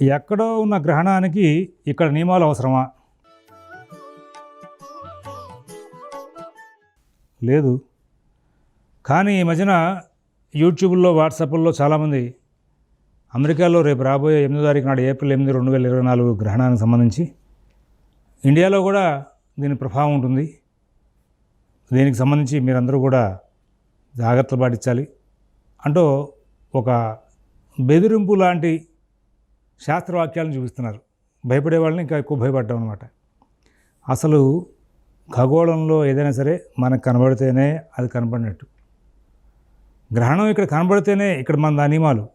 ఎక్కడో ఉన్న గ్రహణానికి ఇక్కడ నియమాలు అవసరమా? లేదు. కానీ ఈ మధ్యన యూట్యూబ్లో వాట్సాప్లో చాలామంది అమెరికాలో రేపు రాబోయే ఎనిమిదో తారీఖు నాడు ఏప్రిల్ ఎనిమిది రెండు వేల ఇరవై నాలుగు గ్రహణానికి సంబంధించి ఇండియాలో కూడా దీని ప్రభావం ఉంటుంది. దీనికి సంబంధించి మీరందరూ కూడా జాగ్రత్తలు పాటించాలి. అంటూ ఒక బెదిరింపు లాంటి శాస్త్రవాక్యాలను చూపిస్తున్నారు. భయపడే వాళ్ళని ఇంకా ఎక్కువ భయపడ్డాం అనమాట అసలు ఖగోళంలో ఏదైనా సరే మనకు కనబడితేనే అది కనబడినట్టు గ్రహణం ఇక్కడ కనబడితేనే ఇక్కడ మన దాని నియమాలు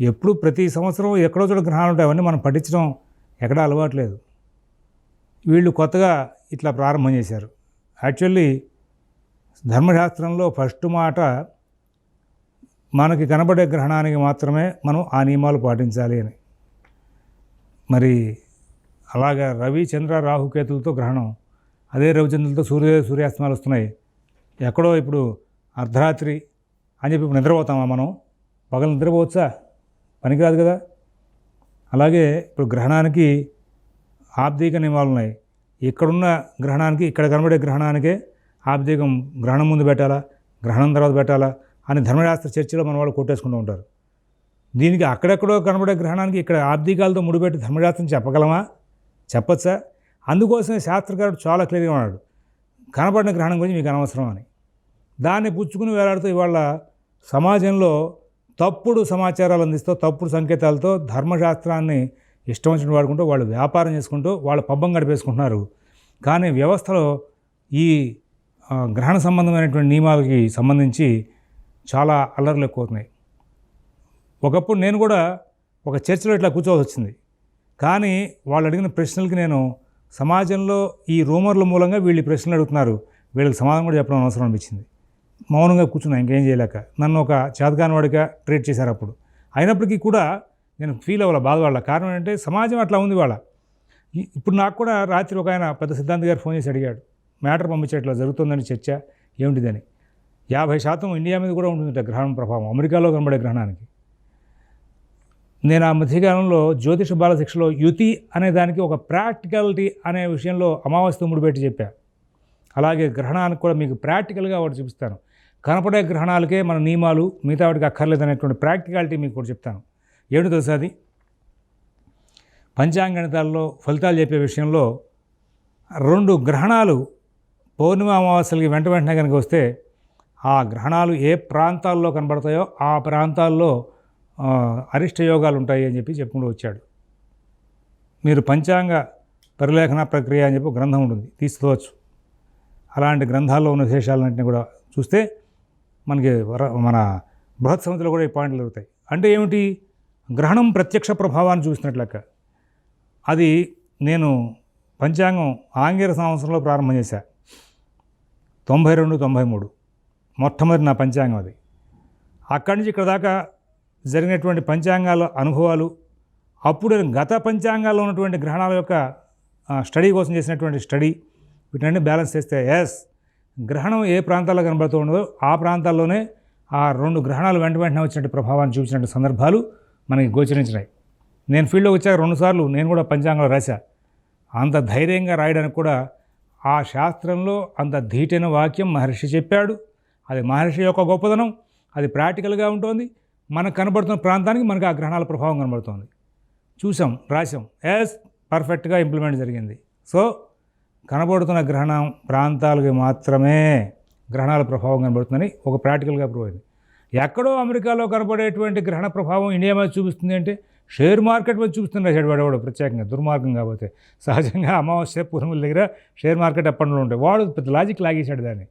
ఎప్పుడు ప్రతి సంవత్సరం ఎక్కడో చోట గ్రహణాలు ఉంటాయి. అవన్నీ మనం పట్టించడం ఎక్కడా అలవాట్లేదు వీళ్ళు కొత్తగా ఇట్లా ప్రారంభం చేశారు. యాక్చువల్లీ ధర్మశాస్త్రంలో ఫస్ట్ మాట మనకి కనబడే గ్రహణానికి మాత్రమే మనం ఆ నియమాలు పాటించాలి అని. మరి అలాగా రవి చంద్ర రాహుకేతులతో గ్రహణం. అదే రవిచంద్రులతో సూర్య సూర్యాస్తమాలు వస్తున్నాయి. ఎక్కడో ఇప్పుడు అర్ధరాత్రి అని చెప్పి ఇప్పుడు నిద్రపోతామా మనం? పగలు నిద్రపోవచ్చా? పనికిరాదు కదా. అలాగే ఇప్పుడు గ్రహణానికి ఆబ్దీక నియమాలు ఉన్నాయి. ఇక్కడున్న గ్రహణానికి ఇక్కడ కనబడే గ్రహణానికే ఆబ్దీకం గ్రహణం ముందు పెట్టాలా? గ్రహణం తర్వాత పెట్టాలా? అని ధర్మశాస్త్ర చర్చలో మన వాళ్ళు కొట్టేసుకుంటూ ఉంటారు. దీనికి అక్కడెక్కడో కనబడే గ్రహణానికి ఇక్కడ ఆబ్దికాలతో ముడిపెట్టి ధర్మశాస్త్రం చెప్పగలమా? చెప్పచ్చా? అందుకోసమే శాస్త్రకారుడు చాలా క్లియర్గా ఉన్నాడు. కనపడిన గ్రహణం గురించి మీకు అనవసరం అని. దాన్ని పుచ్చుకుని వేలాడుతూ ఇవాళ సమాజంలో తప్పుడు సమాచారాలు అందిస్తూ తప్పుడు సంకేతాలతో ధర్మశాస్త్రాన్ని ఇష్టం వచ్చిన వాడుకుంటూ వాళ్ళు వ్యాపారం చేసుకుంటూ వాళ్ళ పబ్బం గడిపేసుకుంటున్నారు. కానీ వ్యవస్థలో ఈ గ్రహణ సంబంధమైనటువంటి నియమాలకి సంబంధించి చాలా అల్లర్లు ఎక్కువ అవుతున్నాయి ఒకప్పుడు నేను కూడా ఒక చర్చలో ఇట్లా కూర్చోవాల్సి వచ్చింది. కానీ వాళ్ళు అడిగిన ప్రశ్నలకి నేను సమాజంలో ఈ రూమర్ల మూలంగా వీళ్ళు ఈ ప్రశ్నలు అడుగుతున్నారు. వీళ్ళకి సమాధానం కూడా చెప్పడం అవసరం అనిపించింది. మౌనంగా కూర్చున్నా ఇంకేం చేయలేక. నన్ను ఒక చేతకానివాడిగా ట్రీట్ చేశారు అప్పుడు. అయినప్పటికీ కూడా నేను ఫీల్ అవ్వాలి బాధపడాల. కారణం ఏంటంటే సమాజం అట్లా ఉంది వాళ్ళ ఇప్పుడు నాకు కూడా రాత్రి ఒక ఆయన పెద్ద సిద్ధాంత్ గారు ఫోన్ చేసి అడిగాడు. మ్యాటర్ పంపించేట్లా జరుగుతుందని చర్చ? ఏమిటిదని? యాభై శాతం ఇండియా మీద కూడా ఉంటుందట గ్రహణం ప్రభావం. అమెరికాలో కనబడే గ్రహణానికి. నేను ఆ మధ్యకాలంలో జ్యోతిష బాలశిక్షలో యుతి అనే దానికి ఒక ప్రాక్టికాలిటీ అనే విషయంలో అమావాస్య ముడిపెట్టి చెప్పా. అలాగే గ్రహణానికి కూడా మీకు ప్రాక్టికల్గా ఒకటి చూపిస్తాను. కనపడే గ్రహణాలకే మన నియమాలు మిగతా వాటికి అక్కర్లేదు అనేటువంటి ప్రాక్టికాలిటీ మీకు కూడా చెప్తాను. ఏమిటి తెలుసా అది? పంచాంగణితాల్లో ఫలితాలు చెప్పే విషయంలో రెండు గ్రహణాలు పౌర్ణిమ అమావాస్యలకి వెంట వెంటనే కనుక వస్తే ఆ గ్రహణాలు ఏ ప్రాంతాల్లో కనబడతాయో ఆ ప్రాంతాల్లో అరిష్ట యోగాలు ఉంటాయి అని చెప్పి చెప్పుకుంటూ వచ్చాడు. మీరు పంచాంగ పరిలేఖన ప్రక్రియ అని చెప్పి గ్రంథం ఉంటుంది తీసుకోవచ్చు. అలాంటి గ్రంథాల్లో ఉన్న విశేషాలన్నింటినీ కూడా చూస్తే మనకి వర- మన బృహత్ సమితిలో కూడా ఈ పాయింట్లు దొరుకుతాయి. అంటే ఏమిటి? గ్రహణం ప్రత్యక్ష ప్రభావాన్ని చూసినట్లు లెక్క. అది నేను పంచాంగం ఆంగ్ల సంవత్సరంలో ప్రారంభం చేశా. తొంభై రెండు తొంభై మూడు. మొట్టమొదటి నా పంచాంగం అది. అక్కడి నుంచి ఇక్కడ దాకా జరిగినటువంటి పంచాంగాల అనుభవాలు అప్పుడు గత పంచాంగాల్లో ఉన్నటువంటి గ్రహణాల యొక్క స్టడీ కోసం చేసినటువంటి స్టడీ వీటన్ని బ్యాలెన్స్ చేస్తే ఎస్ గ్రహణం ఏ ప్రాంతాల్లో కనబడుతూ ఉండదో ఆ ప్రాంతాల్లోనే ఆ రెండు గ్రహణాలు వెంట వెంటనే వచ్చినట్టు ప్రభావాన్ని చూపించినటువంటి సందర్భాలు మనకి గోచరించినాయి. నేను ఫీల్డ్లోకి వచ్చాక రెండుసార్లు నేను కూడా పంచాంగంలో రాశా. అంత ధైర్యంగా రాయడానికి కూడా ఆ శాస్త్రంలో అంత ధీటైన వాక్యం మహర్షి చెప్పాడు. అది మహర్షి యొక్క గొప్పదనం అది ప్రాక్టికల్గా ఉంటుంది. మనకు కనబడుతున్న ప్రాంతానికి మనకు ఆ గ్రహణాల ప్రభావం కనబడుతుంది. చూసాం రాసాం ఎస్ పర్ఫెక్ట్గా ఇంప్లిమెంట్ జరిగింది. సో కనబడుతున్న గ్రహణం ప్రాంతాలకి మాత్రమే గ్రహణాల ప్రభావం కనబడుతుందని ఒక ప్రాక్టికల్గా ప్రూవ్ అయింది. ఎక్కడో అమెరికాలో కనబడేటువంటి గ్రహణ ప్రభావం ఇండియా మీద చూపిస్తుంది అంటే షేర్ మార్కెట్ మీద చూపిస్తుంది రాశాడు వాడు ప్రత్యేకంగా దుర్మార్గం కాకపోతే సహజంగా అమావాస్య పూర్ణముల దగ్గర షేర్ మార్కెట్ ఎప్పటిలో ఉంటాయి వాడు పెద్ద లాజిక్ లాగేశాడు దాన్ని.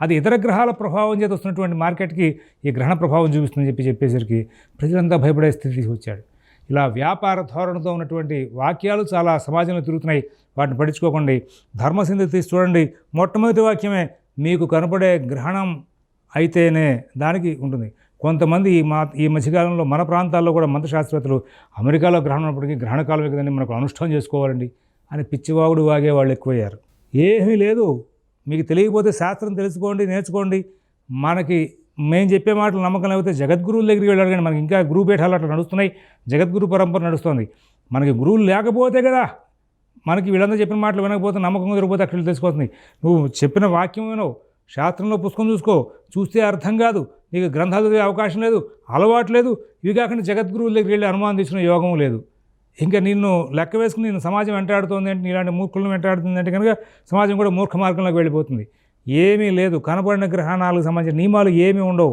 అది ఇతర గ్రహాల ప్రభావం చేత వస్తున్నటువంటి మార్కెట్కి ఈ గ్రహణ ప్రభావం చూపిస్తుందని చెప్పి చెప్పేసరికి ప్రజలంతా భయపడే స్థితి వచ్చాడు ఇలా వ్యాపార ధోరణితో ఉన్నటువంటి వాక్యాలు చాలా సమాజంలో తిరుగుతున్నాయి. వాటిని పట్టించుకోకండి. ధర్మసింధి తీసి చూడండి. మొట్టమొదటి వాక్యమే మీకు కనపడే గ్రహణం అయితేనే దానికి ఉంటుంది. కొంతమంది ఈ మా ఈ మధ్యకాలంలో మన ప్రాంతాల్లో కూడా మంత్రశాస్త్రవేత్తలు అమెరికాలో గ్రహణం ఉన్నప్పటికీ గ్రహణ కాలమే కదండి మనకు అనుష్ఠానం చేసుకోవాలండి అని పిచ్చివాగుడు వాగే వాళ్ళు ఎక్కువయ్యారు. ఏమీ లేదు. మీకు తెలియకపోతే శాస్త్రం తెలుసుకోండి నేర్చుకోండి. మనకి మేము చెప్పే మాటలు నమ్మకం లేకపోతే జగద్గురువుల దగ్గరికి వెళ్ళాడు కానీ మనకి ఇంకా గురువు పీఠాలు అట్లా నడుస్తున్నాయి. జగద్గురు పరంపర నడుస్తుంది. మనకి గురువులు లేకపోతే కదా మనకి వీళ్ళందరూ చెప్పిన మాటలు వినకపోతే నమ్మకం కుదిరిపోతే అక్కడ తెలిసిపోతుంది నువ్వు చెప్పిన వాక్యం వినవు. శాస్త్రంలో పుస్తకం చూసుకో. చూస్తే అర్థం కాదు. నీకు గ్రంథాలు చదివే అవకాశం లేదు. అలవాటు లేదు. ఇవి కాకుండా జగద్గురువుల దగ్గరికి వెళ్ళి అనుమానం తీసుకునే యోగం లేదు. ఇంకా నిన్ను లెక్క వేసుకుని నేను సమాజం వెంటాడుతుంది అంటే ఇలాంటి మూర్ఖులను వెంటాడుతుంది అంటే కనుక సమాజం కూడా మూర్ఖ మార్గంలోకి వెళ్ళిపోతుంది. ఏమీ లేదు. కనపడిన గ్రహణాలకు సంబంధించిన నియమాలు ఏమీ ఉండవు.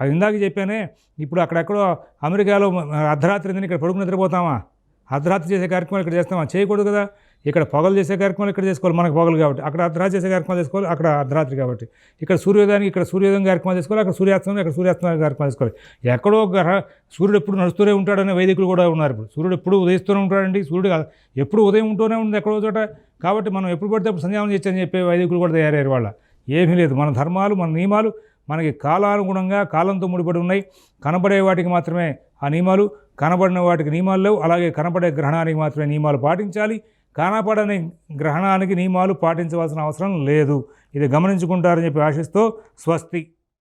అది ఇందాక చెప్పానే ఇప్పుడు అక్కడెక్కడో అమెరికాలో అర్ధరాత్రి ఇక్కడ పడుకుని నిద్రపోతామా? అర్ధరాత్రి చేసే కార్యక్రమాలు ఇక్కడ చేస్తామా? చేయకూడదు కదా. ఇక్కడ పొగలు చేసే కార్యక్రమాలు ఇక్కడ చేసుకోవాలి మనకు పొగలు కాబట్టి. అక్కడ అర్ధరాత్రి చేసే కార్యక్రమాలు చేసుకోవాలి అక్కడ అర్ధరాత్రి కాబట్టి. ఇక్కడ సూర్యోదయానికి ఇక్కడ సూర్యోదయం కార్యక్రమాలు చేసుకోవాలి అక్కడ సూర్యాస్తమం ఇక్కడ సూర్యాస్తమం కార్యక్రమాలు చేసుకోవాలి. ఎక్కడో గ్రహ సూర్యుడు ఎప్పుడు నడుస్తూనే ఉంటాడనే వైదికులు కూడా ఉన్నారు ఇప్పుడు. సూర్యుడు ఎప్పుడు ఉదయిస్తూనే ఉంటాడండి సూర్యుడు ఎప్పుడు ఉదయం ఉంటూనే ఉంది ఎక్కడో చోట. కాబట్టి మనం ఎప్పుడు పడితే అప్పుడు సంధ్యావనం చేయొచ్చని చెప్పే వైదికులు కూడా తయారయ్యారు వాళ్ళ. ఏమీ లేదు. మన ధర్మాలు మన నియమాలు మనకి కాలానుగుణంగా కాలంతో ముడిపడి ఉన్నాయి. కనబడే వాటికి మాత్రమే ఆ నియమాలు కనబడిన వాటికి నియమాలు లేవు. అలాగే కనబడే గ్రహణానికి మాత్రమే నియమాలు పాటించాలి. కానపడని గ్రహణానికి నియమాలు పాటించవలసిన అవసరం లేదు. ఇది గమనించుకుంటారని చెప్పి ఆశిస్తూ స్వస్తి.